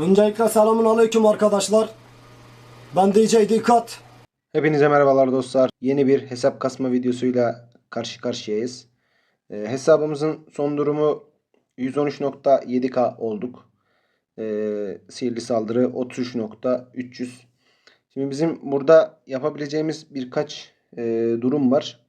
Öncelikle selamun aleyküm arkadaşlar. Ben DJ Dikkat. Hepinize merhabalar dostlar. Yeni bir hesap kasma videosuyla karşı karşıyayız. Ee, hesabımızın son durumu 113.7k olduk. Ee, sihirli saldırı 33.300. Şimdi bizim burada yapabileceğimiz birkaç e, durum var.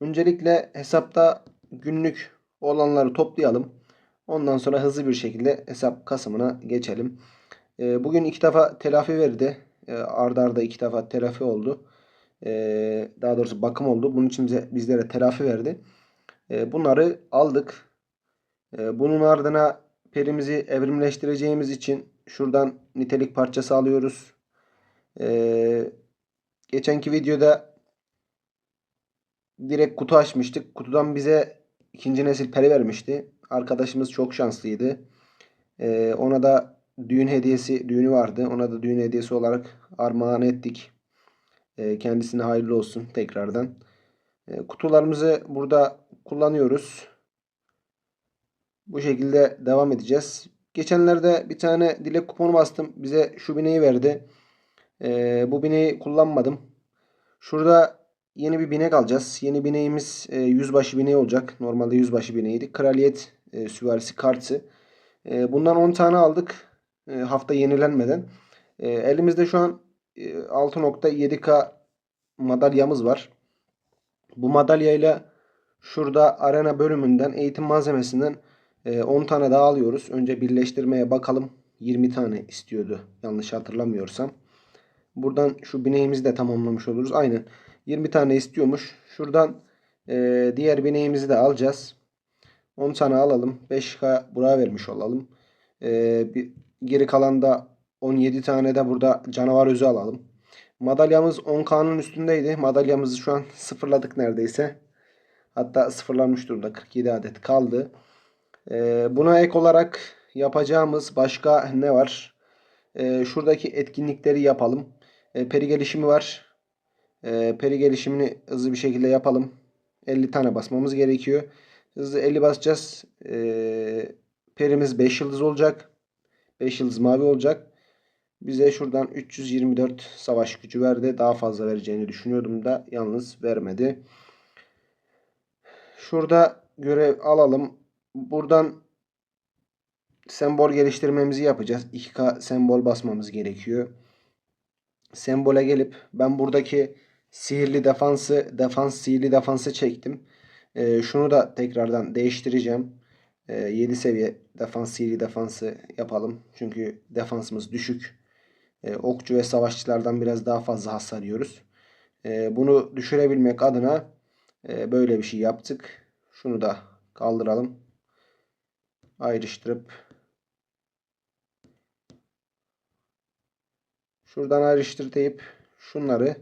Öncelikle hesapta günlük olanları toplayalım. Ondan sonra hızlı bir şekilde hesap kasımına geçelim. Ee, bugün iki defa telafi verdi. Ee, arda arda iki defa telafi oldu. Ee, daha doğrusu bakım oldu. Bunun için bize, bizlere telafi verdi. Ee, bunları aldık. Ee, bunun ardına perimizi evrimleştireceğimiz için şuradan nitelik parçası alıyoruz. Ee, geçenki videoda direkt kutu açmıştık. Kutudan bize ikinci nesil peri vermişti. Arkadaşımız çok şanslıydı. Ee, ona da düğün hediyesi, düğünü vardı. Ona da düğün hediyesi olarak armağan ettik. Ee, kendisine hayırlı olsun tekrardan. Ee, kutularımızı burada kullanıyoruz. Bu şekilde devam edeceğiz. Geçenlerde bir tane dilek kuponu bastım. Bize şu bineği verdi. Ee, bu bineği kullanmadım. Şurada yeni bir binek alacağız. Yeni bineğimiz e, yüzbaşı bineği olacak. Normalde yüzbaşı bineğiydi. Kraliyet e, süvarisi kartı. E, bundan 10 tane aldık. E, hafta yenilenmeden. E, elimizde şu an e, 6.7k madalyamız var. Bu madalyayla şurada arena bölümünden eğitim malzemesinden e, 10 tane daha alıyoruz. Önce birleştirmeye bakalım. 20 tane istiyordu. Yanlış hatırlamıyorsam. Buradan şu bineğimizi de tamamlamış oluruz. Aynen. 20 tane istiyormuş. Şuradan e, diğer bineğimizi de alacağız. 10 tane alalım. 5K buraya vermiş olalım. E, bir, geri kalan da 17 tane de burada canavar özü alalım. Madalyamız 10K'nın üstündeydi. Madalyamızı şu an sıfırladık neredeyse. Hatta sıfırlanmış durumda. 47 adet kaldı. E, buna ek olarak yapacağımız başka ne var? E, şuradaki etkinlikleri yapalım. E, peri gelişimi var. E, peri gelişimini hızlı bir şekilde yapalım. 50 tane basmamız gerekiyor. Hızlı 50 basacağız. E, perimiz 5 yıldız olacak. 5 yıldız mavi olacak. Bize şuradan 324 savaş gücü verdi. Daha fazla vereceğini düşünüyordum da yalnız vermedi. Şurada görev alalım. Buradan sembol geliştirmemizi yapacağız. 2K sembol basmamız gerekiyor. Sembole gelip ben buradaki sihirli defansı, defans sihirli defansı çektim. Ee, şunu da tekrardan değiştireceğim. Ee, 7 seviye defans sihirli defansı yapalım. Çünkü defansımız düşük. Ee, okçu ve savaşçılardan biraz daha fazla hasar yiyoruz. Ee, bunu düşürebilmek adına e, böyle bir şey yaptık. Şunu da kaldıralım. Ayrıştırıp Şuradan ayrıştır deyip şunları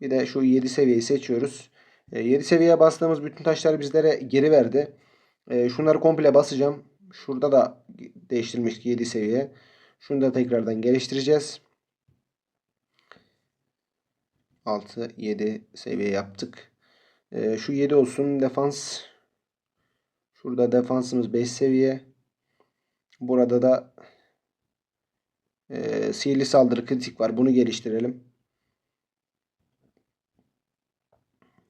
bir de şu 7 seviyeyi seçiyoruz. 7 seviyeye bastığımız bütün taşları bizlere geri verdi. E, şunları komple basacağım. Şurada da değiştirilmiş 7 seviye. Şunu da tekrardan geliştireceğiz. 6 7 seviye yaptık. E, şu 7 olsun defans. Şurada defansımız 5 seviye. Burada da e, sihirli saldırı kritik var. Bunu geliştirelim.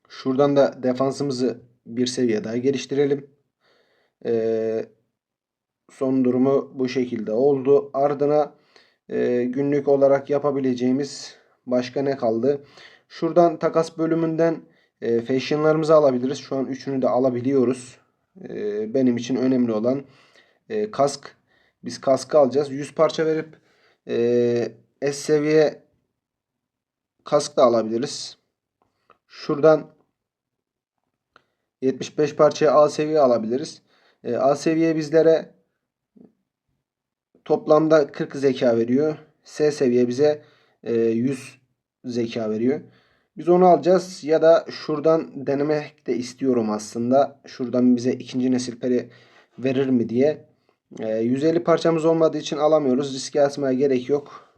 Şuradan da defansımızı bir seviye daha geliştirelim. E, son durumu bu şekilde oldu. Ardına e, günlük olarak yapabileceğimiz başka ne kaldı? Şuradan takas bölümünden e, fashionlarımızı alabiliriz. Şu an üçünü de alabiliyoruz. E, benim için önemli olan e, kask. Biz kaskı alacağız. 100 parça verip ee, S seviye kask da alabiliriz. Şuradan 75 parçaya A seviye alabiliriz. Ee, A seviye bizlere toplamda 40 zeka veriyor. S seviye bize e, 100 zeka veriyor. Biz onu alacağız ya da şuradan denemek de istiyorum aslında. Şuradan bize ikinci nesil peri verir mi diye. 150 parçamız olmadığı için alamıyoruz. Riske atmaya gerek yok.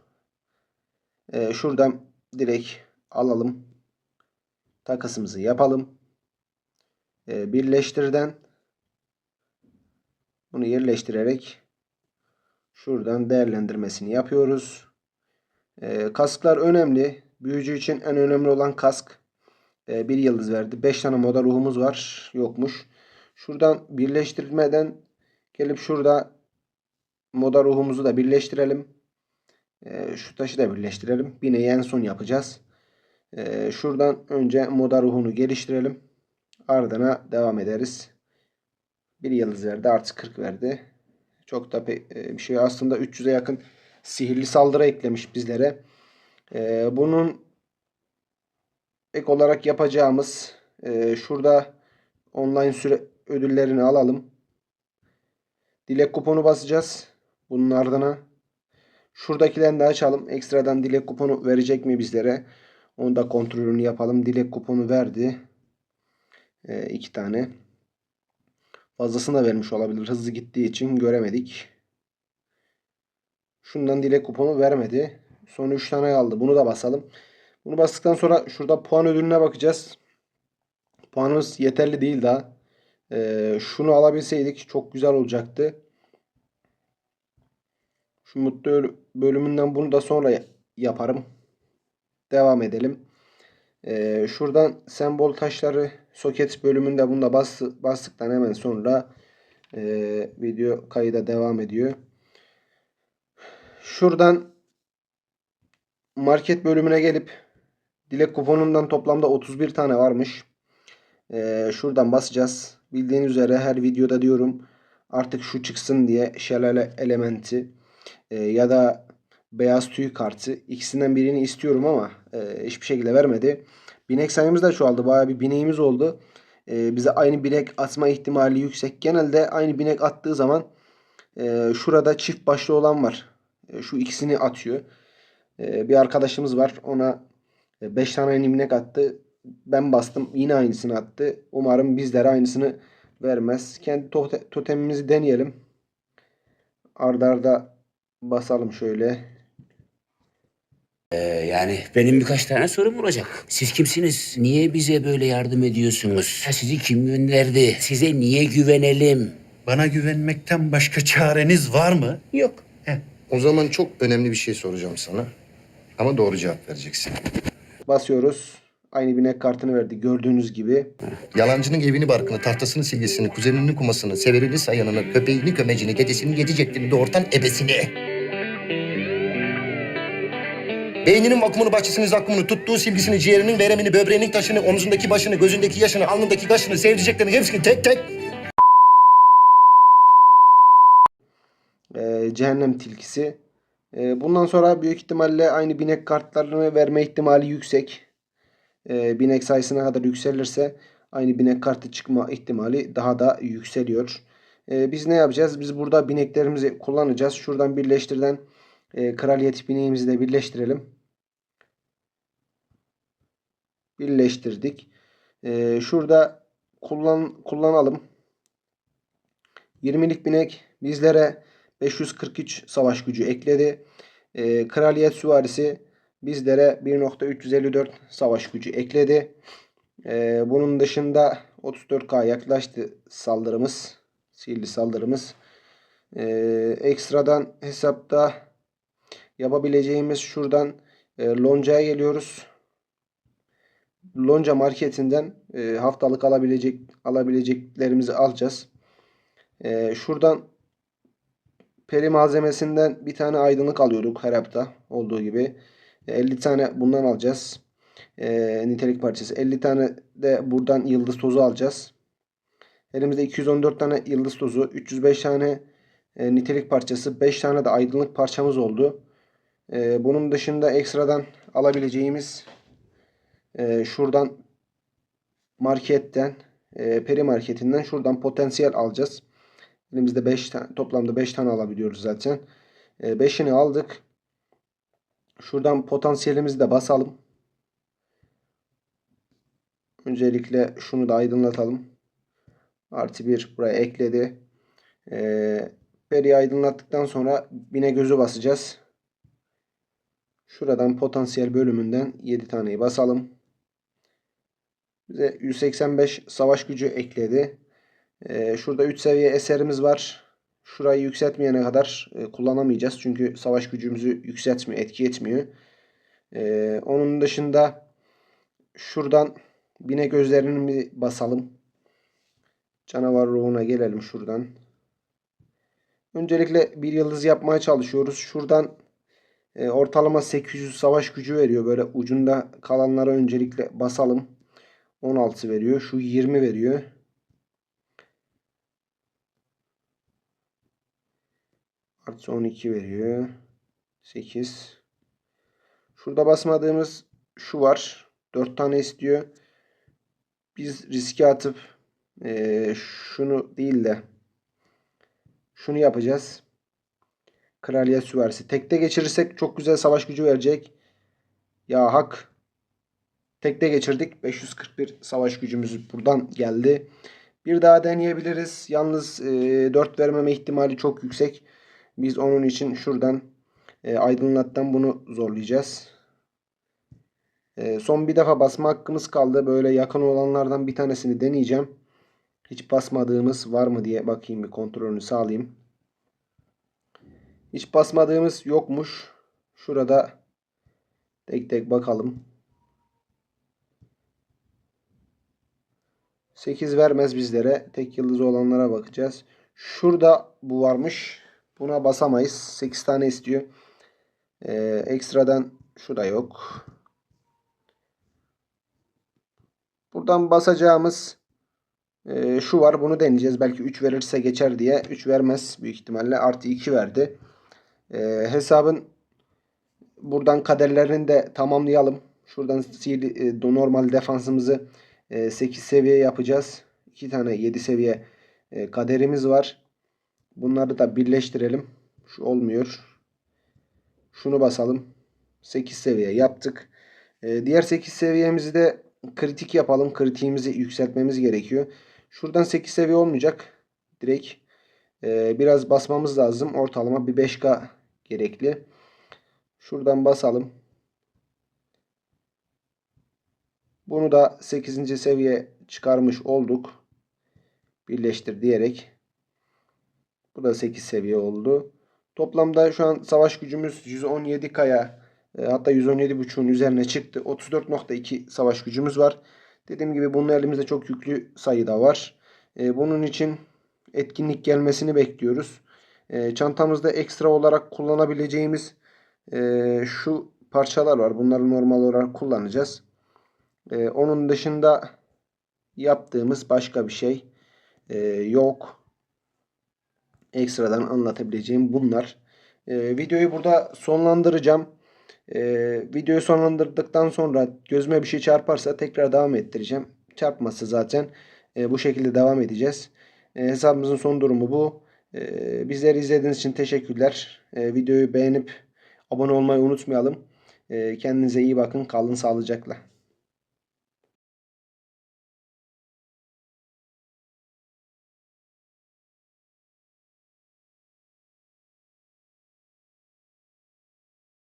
Ee, şuradan direkt alalım. Takasımızı yapalım. Ee, birleştirden bunu yerleştirerek Şuradan değerlendirmesini yapıyoruz. Ee, kasklar önemli. Büyücü için en önemli olan kask. Ee, bir yıldız verdi. 5 tane moda ruhumuz var. Yokmuş. Şuradan birleştirmeden gelip şurada moda ruhumuzu da birleştirelim. Ee, şu taşı da birleştirelim. Bineği en son yapacağız. Ee, şuradan önce moda ruhunu geliştirelim. Ardına devam ederiz. Bir yıldız verdi. Artı 40 verdi. Çok da e, bir şey aslında 300'e yakın sihirli saldırı eklemiş bizlere. Ee, bunun ek olarak yapacağımız e, şurada online süre ödüllerini alalım. Dilek kuponu basacağız. Bunun ardına şuradakilerini de açalım. Ekstradan dilek kuponu verecek mi bizlere? Onu da kontrolünü yapalım. Dilek kuponu verdi. E, iki tane. Fazlasını da vermiş olabilir. Hızlı gittiği için göremedik. Şundan dilek kuponu vermedi. Son 3 tane kaldı. Bunu da basalım. Bunu bastıktan sonra şurada puan ödülüne bakacağız. Puanımız yeterli değil daha. Ee, şunu alabilseydik çok güzel olacaktı. Şu mutlu Öl- bölümünden bunu da sonra ya- yaparım. Devam edelim. Ee, şuradan sembol taşları soket bölümünde bunu da bastı, bastıktan hemen sonra e, video kayıda devam ediyor. Şuradan market bölümüne gelip dilek kuponundan toplamda 31 tane varmış. Ee, şuradan basacağız. Bildiğiniz üzere her videoda diyorum artık şu çıksın diye şelale elementi e, ya da beyaz tüy kartı ikisinden birini istiyorum ama e, hiçbir şekilde vermedi. Binek sayımız da çoğaldı. Bayağı bir bineğimiz oldu. E, bize aynı binek atma ihtimali yüksek. Genelde aynı binek attığı zaman e, şurada çift başlı olan var. E, şu ikisini atıyor. E, bir arkadaşımız var. Ona 5 tane aynı binek attı. Ben bastım. Yine aynısını attı. Umarım bizlere aynısını vermez. Kendi tote- totemimizi deneyelim. Arda arda basalım şöyle. Ee, yani benim birkaç tane sorum olacak. Siz kimsiniz? Niye bize böyle yardım ediyorsunuz? Ha, sizi kim gönderdi? Size niye güvenelim? Bana güvenmekten başka çareniz var mı? Yok. O zaman çok önemli bir şey soracağım sana. Ama doğru cevap vereceksin. Basıyoruz. Aynı binek kartını verdi. Gördüğünüz gibi. Yalancının evini barkını, tahtasını, silgisini, kuzeninin kumasını, severini, sayanını, köpeğini, kömecini, dedesini, yedi ceddini, doğurtan ebesini. Beyninin vakumunu, bahçesini, zakkumunu, tuttuğu silgisini, ciğerinin, veremini, böbreğinin taşını, omzundaki başını, gözündeki yaşını, alnındaki kaşını, sevdiceklerini hepsini tek tek Ee, cehennem tilkisi. Ee, bundan sonra büyük ihtimalle aynı binek kartlarını verme ihtimali yüksek. Ee, binek sayısına kadar yükselirse aynı binek kartı çıkma ihtimali daha da yükseliyor. Ee, biz ne yapacağız? Biz burada bineklerimizi kullanacağız. Şuradan birleştirilen e, kraliyet bineğimizi de birleştirelim. Birleştirdik. Ee, şurada kullan kullanalım. 20'lik binek bizlere 543 savaş gücü ekledi. Ee, Kraliyet süvarisi bizlere 1.354 savaş gücü ekledi. Ee, bunun dışında 34K yaklaştı saldırımız. Sihirli saldırımız. Ee, ekstradan hesapta yapabileceğimiz şuradan e, Lonca'ya geliyoruz. Lonca marketinden e, haftalık alabilecek alabileceklerimizi alacağız. E, şuradan peri malzemesinden bir tane aydınlık alıyorduk her hafta olduğu gibi. E, 50 tane bundan alacağız. E, nitelik parçası. 50 tane de buradan yıldız tozu alacağız. Elimizde 214 tane yıldız tozu, 305 tane e, nitelik parçası, 5 tane de aydınlık parçamız oldu. E, bunun dışında ekstradan alabileceğimiz e, şuradan marketten, e, peri marketinden şuradan potansiyel alacağız. Elimizde 5 tane toplamda 5 tane alabiliyoruz zaten. 5'ini aldık. Şuradan potansiyelimizi de basalım. Öncelikle şunu da aydınlatalım. Artı 1 buraya ekledi. Ee, Peri'yi aydınlattıktan sonra bine gözü basacağız. Şuradan potansiyel bölümünden 7 taneyi basalım. Bize 185 savaş gücü ekledi. Ee, şurada 3 seviye eserimiz var. şurayı yükseltmeyene kadar e, kullanamayacağız. Çünkü savaş gücümüzü yükseltmiyor, etki etmiyor. E, onun dışında şuradan binek gözlerini bir basalım. Canavar ruhuna gelelim şuradan. Öncelikle bir yıldız yapmaya çalışıyoruz. Şuradan e, ortalama 800 savaş gücü veriyor. Böyle ucunda kalanlara öncelikle basalım. 16 veriyor. Şu 20 veriyor. Artı 12 veriyor. 8. Şurada basmadığımız şu var. 4 tane istiyor. Biz riske atıp eee, şunu değil de şunu yapacağız. Kraliyet süvarisi. Tekte geçirirsek çok güzel savaş gücü verecek. Ya hak. Tekte geçirdik. 541 savaş gücümüz buradan geldi. Bir daha deneyebiliriz. Yalnız e, 4 vermeme ihtimali çok yüksek. Biz onun için şuradan e, aydınlattan bunu zorlayacağız. E, son bir defa basma hakkımız kaldı. Böyle yakın olanlardan bir tanesini deneyeceğim. Hiç basmadığımız var mı diye bakayım bir kontrolünü sağlayayım. Hiç basmadığımız yokmuş. Şurada tek tek bakalım. 8 vermez bizlere. Tek yıldız olanlara bakacağız. Şurada bu varmış. Buna basamayız. 8 tane istiyor. Ee, ekstradan şu da yok. Buradan basacağımız e, şu var. Bunu deneyeceğiz. Belki 3 verirse geçer diye. 3 vermez büyük ihtimalle. Artı 2 verdi. Ee, hesabın buradan kaderlerini de tamamlayalım. Şuradan e, normal defansımızı e, 8 seviye yapacağız. 2 tane 7 seviye e, kaderimiz var. Bunları da birleştirelim. Şu olmuyor. Şunu basalım. 8 seviye yaptık. E, diğer 8 seviyemizi de kritik yapalım. Kritiğimizi yükseltmemiz gerekiyor. Şuradan 8 seviye olmayacak. Direkt e, biraz basmamız lazım. Ortalama bir 5K gerekli. Şuradan basalım. Bunu da 8. seviye çıkarmış olduk. Birleştir diyerek. Bu da 8 seviye oldu. Toplamda şu an savaş gücümüz 117 kaya e, hatta 117.5'un üzerine çıktı. 34.2 savaş gücümüz var. Dediğim gibi bunun elimizde çok yüklü sayıda var. E, bunun için etkinlik gelmesini bekliyoruz. E, çantamızda ekstra olarak kullanabileceğimiz e, şu parçalar var. Bunları normal olarak kullanacağız. E, onun dışında yaptığımız başka bir şey e, yok. Ekstradan anlatabileceğim bunlar. E, videoyu burada sonlandıracağım. Videoyu sonlandırdıktan sonra gözüme bir şey çarparsa tekrar devam ettireceğim. Çarpması zaten e, bu şekilde devam edeceğiz. Hesabımızın son durumu bu. E, bizleri izlediğiniz için teşekkürler. E, videoyu beğenip abone olmayı unutmayalım. E, kendinize iyi bakın. Kalın sağlıcakla.